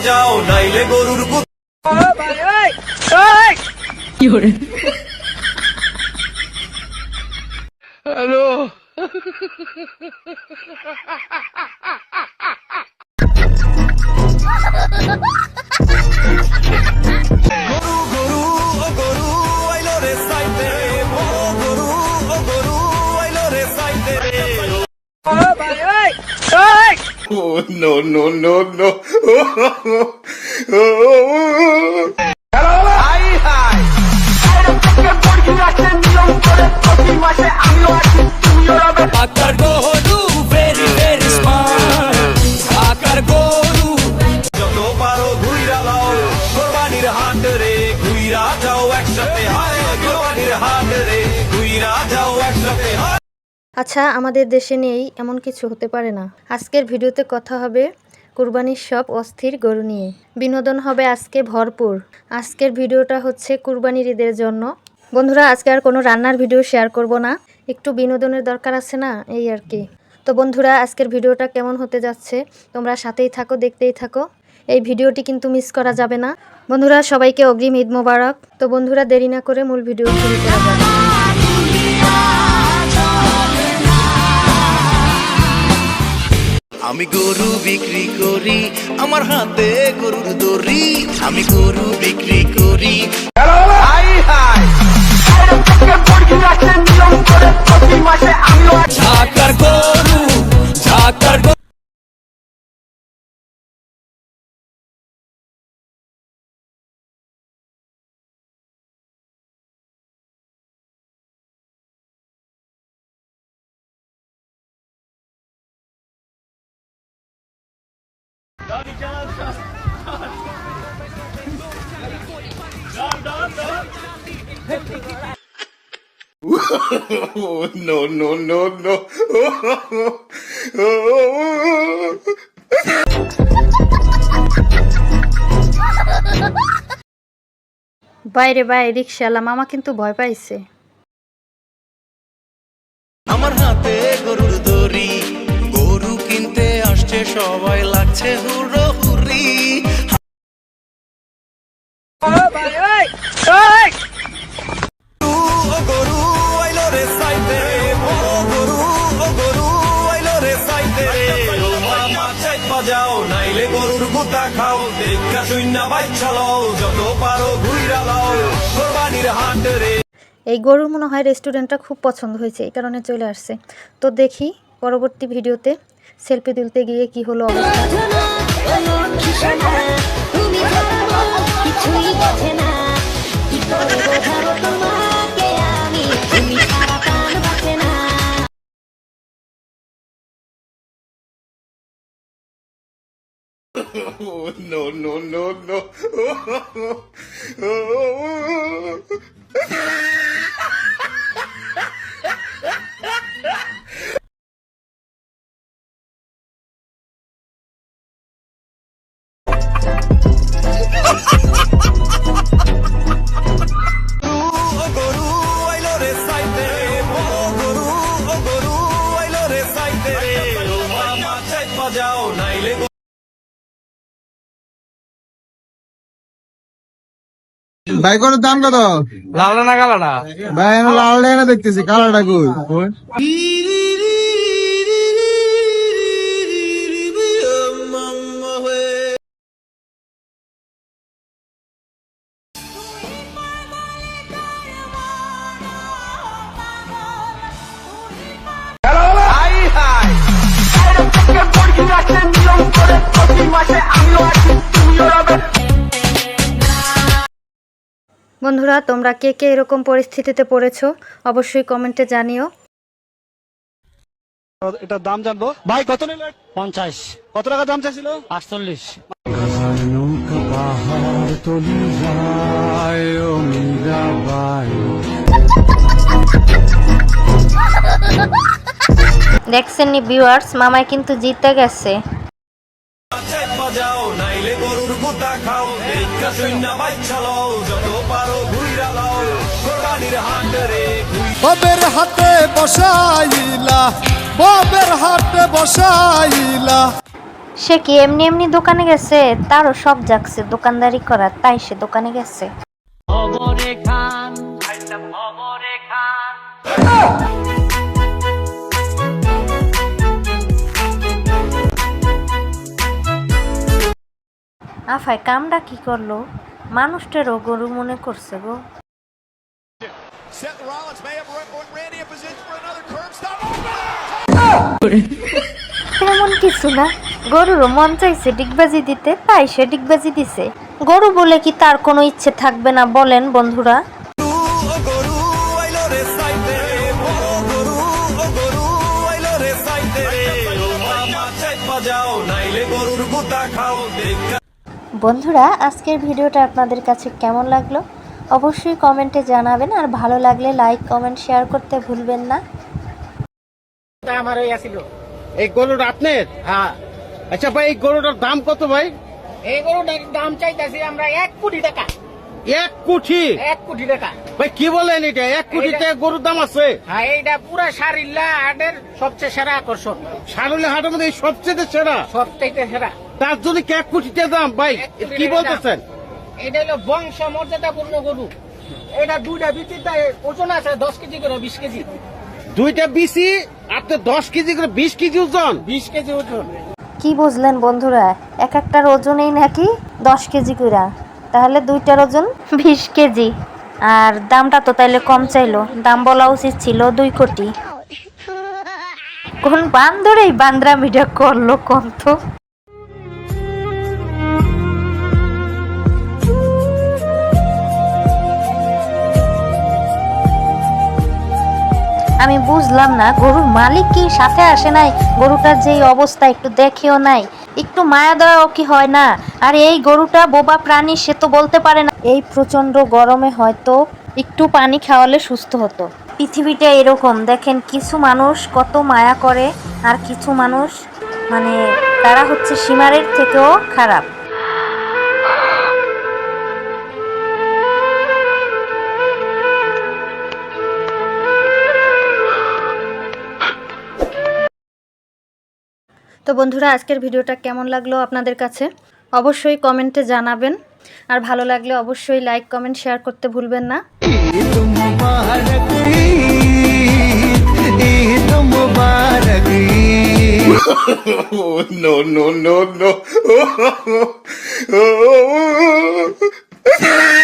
বাজাও নাইলে গরুর গরু গরু ও গরু আইলো রে সাইতে ও গরু ও গরু আইলো রে সাইতে Oh, no, no, no, no. হাই হাই আকার আচ্ছা আমাদের দেশে নেই এমন কিছু হতে পারে না। আজকের ভিডিওতে কথা হবে কুরবানির সব অস্থির গরু নিয়ে। বিনোদন হবে আজকে ভরপুর। আজকের ভিডিওটা হচ্ছে কুরবানির ঈদের জন্য। বন্ধুরা, আজকে আর কোনো রান্নার ভিডিও শেয়ার করব না। একটু বিনোদনের দরকার আছে না, এই আর কি। তো বন্ধুরা, আজকের ভিডিওটা কেমন হতে যাচ্ছে তোমরা সাথেই থাকো, দেখতেই থাকো। এই ভিডিওটি কিন্তু মিস করা যাবে না। বন্ধুরা, সবাইকে অগ্রিম ঈদ মোবারক। তো বন্ধুরা, দেরি না করে মূল ভিডিও শুরু করা যাবে আমি গরু বিক্রি করি আমার হাতে গরুর দড়ি। আমি গরু বিক্রি করি। no, no, no, no. বাইরে বাইরে রিক্সাওয়ালা মামা কিন্তু ভয় পাইছে আমার হাতে গরুর দড়ি সবাই লাগছে হুরি গরু আইলো রে সাইতে গরু গরু আইলো রে সাইতে ও মামা চাই বাজাও নাইলে গরুর গুতা খাও দেখা শূন্য বাচ্চা লও যত পারো ঘুইরা লাও কোরবানির হাট রে এই গরুর মনে হয় রেস্টুরেন্টটা খুব পছন্দ হয়েছে, এই কারণে চলে আসছে। তো দেখি পরবর্তী ভিডিওতে সেলফি তুলতে গিয়ে কি হলো Oh, no, no, বাজাও নাইলে ভাই কোন দাম কত? লাল না কালাটা ভাই আমি লাল না দেখতেছি কালাটা কই? বন্ধুরা তোমরা কে কে এরকম পরিস্থিতিতে পড়েছো অবশ্যই কমেন্টে জানিও। এটার দাম জানব? ভাই কত নিল? পঞ্চাশ। কত টাকা দাম চাইছিল? আটচল্লিশ। দেখছেন নি ভিউয়ার্স মামাই কিন্তু জিতে গেছে। নাইলে গরুর খাও ববের হাতে বসাইলা ববের হাতে বসাইলা। সে কি এমনি এমনি দোকানে গেছে? তারও সব জাগছে দোকানদারি করার তাই সে দোকানে গেছে। আফায় কামটা কি করল? মানুষটারও গরু মনে করছে গো। Seth Rollins may have put Randy in position for another curb stop. তেমন কিছু না। গরুরও মন চাইছে ডিগবাজি দিতে, তাই সে ডিগবাজি দিছে। গরু বলে কি তার কোনো ইচ্ছে থাকবে না বলেন বন্ধুরা। বন্ধুরা, আজকের ভিডিওটা আপনাদের কাছে কেমন লাগল? অবশ্যই কমেন্টে জানাবেন আর ভালো লাগলে লাইক কমেন্ট শেয়ার করতে ভুলবেন না। এই গরুটা আপনার? হ্যাঁ। আচ্ছা ভাই এই গরুটার দাম কত ভাই? এই গরুটার দাম চাইতেছি আমরা এক কোটি টাকা। এক কোটি? এক কোটি টাকা। ভাই কি বলেন এটা? এক কোটিতে গরুর দাম আছে? হ্যাঁ এইটা পুরা সারিল্লা হাটের সবচেয়ে সেরা আকর্ষণ। সারুলে হাটের মধ্যে এই সবচেয়ে সেরা? সবচাইতে সেরা। তার জন্য কি এক কোটিতে দাম? ভাই কি বলতেছেন? এটা হলো বংশ মর্যাদাপূর্ণ গরু। এটা দুইটা বিচিতে ওজন আছে দশ কেজি করে বিশ কেজি। দুইটা বিসি আপনি দশ কেজি করে বিশ কেজি ওজন। বিশ কেজি ওজন। কি বুঝলেন বন্ধুরা এক একটার ওজনেই নাকি দশ কেজি করে তাহলে দুইটার ওজন বিশ কেজি। আর দামটা তো তাইলে কম চাইলো। দাম বলা উচিত ছিল দুই কোটি। কোন বান্দরেই বান্দরা মিডিয়া করল কম তো আমি বুঝলাম না, গরুর মালিক কি সাথে আসে নাই? গরুটার যেই অবস্থা, একটু দেখেও নাই। একটু মায়া দেওয়াও কি হয় না? আর এই গরুটা বোবা প্রাণী, সে তো বলতে পারে না। এই প্রচণ্ড গরমে হয়তো একটু পানি খাওয়ালে সুস্থ হতো। পৃথিবীটা এরকম, দেখেন কিছু মানুষ কত মায়া করে, আর কিছু মানুষ মানে তারা হচ্ছে সীমারের থেকেও খারাপ। তো বন্ধুরা, আজকের ভিডিওটা কেমন লাগল আপনাদের কাছে? অবশ্যই কমেন্টে জানাবেন। আর ভালো লাগলে অবশ্যই লাইক, কমেন্ট, শেয়ার করতে ভুলবেন না.